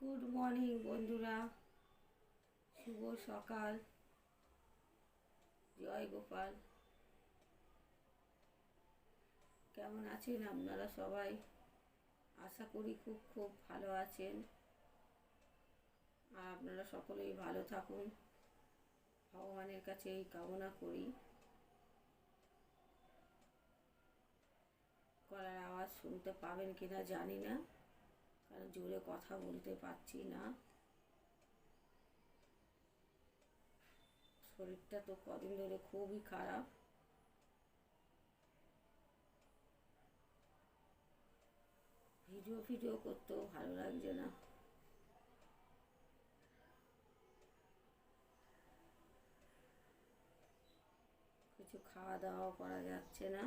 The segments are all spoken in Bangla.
গুড মর্নিং বন্ধুরা। শুভ সকাল। জয় গোপাল। কেমন আছেন আপনারা সবাই? আশা করি খুব খুব ভালো আছেন। আর আপনারা সকলেই ভালো থাকুন। ভগবানের কাছে এই কামনা করি। শুনতে পাবেন কিনা জানি না। কারণ জোরে কথা বলতে পারছি না। শরীরটা তো কদিন ধরে খুবই খারাপ। ভিডিও ভিডিও করতেও ভালো লাগছে না। কিছু খাওয়া দাওয়া করা যাচ্ছে না।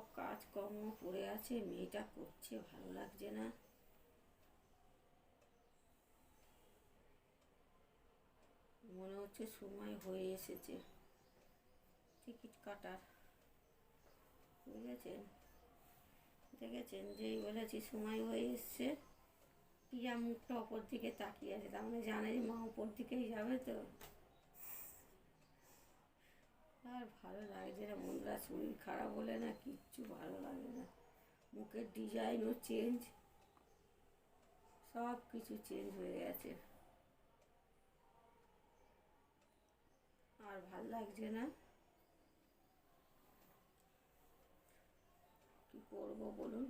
সব কাজকর্ম পড়ে আছে, মেয়েটা করছে, ভালো লাগছে না। মনে হচ্ছে সময় হয়ে এসেছে। টিকিট কাটার। বুঝেছেন? দেখেছেন যেই বলেছি, সময় হয়ে এসছে। পিয়া মুখটা ওপর দিকে তাকিয়ে আছে, তার মানে জানে যে মা ওপর দিকেই যাবে তো। আর ভালো লাগছে না বন্ধুরা শরীর খারাপ হলে না কিচ্ছু ভালো লাগে না। মুখের ডিজাইনও চেঞ্জ সব কিছু চেঞ্জ হয়ে গেছে। আর ভালো লাগছে না? কি করব বলুন?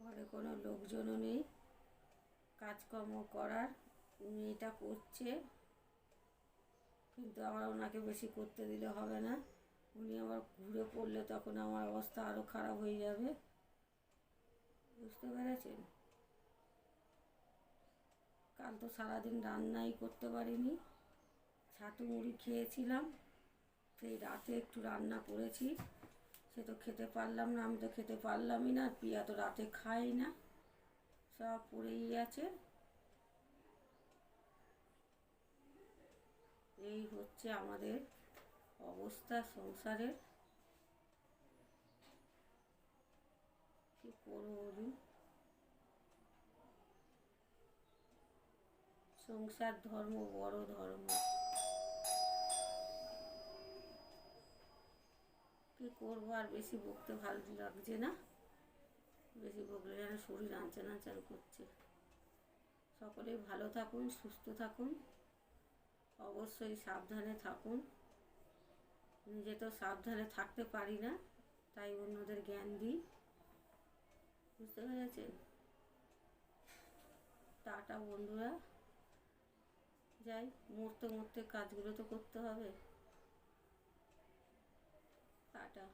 ঘরে কোনো লোকজনও নেই। কাজকর্ম করার, মেয়েটা করছে। কিন্তু আমার ওনাকে বেশি করতে দিলে হবে না। উনি আবার ঘুরে পড়লে তখন আমার অবস্থা আরও খারাপ হয়ে যাবে। বুঝতে পেরেছেন? কাল তো সারাদিন রান্নাই করতে পারিনি। ছাতু মুড়ি খেয়েছিলাম। সেই রাতে একটু রান্না করেছি। সে তো খেতে পারলাম না, আমি তো খেতে পারলামই না, পিয়া তো রাতে খাই না। সব পড়েই আছে। এই হচ্ছে আমাদের অবস্থা সংসারের কি করব সংসার ধর্ম, বড় ধর্ম। কি করব আর বেশি বকতে ভালো লাগছে না? বেশি বকলে যেন শরীর আনচান আনচান করছে। সকলেই ভালো থাকুন, সুস্থ থাকুন। অবশ্যই সাবধানে থাকুন। নিজে তো সাবধানে থাকতে পারি না, তাই অন্যদের জ্ঞান দিই। বুঝতে পেরেছেন? টাটা বন্ধুরা। যাই মরতে মরতে কাজগুলো তো করতে হবে। টাটা।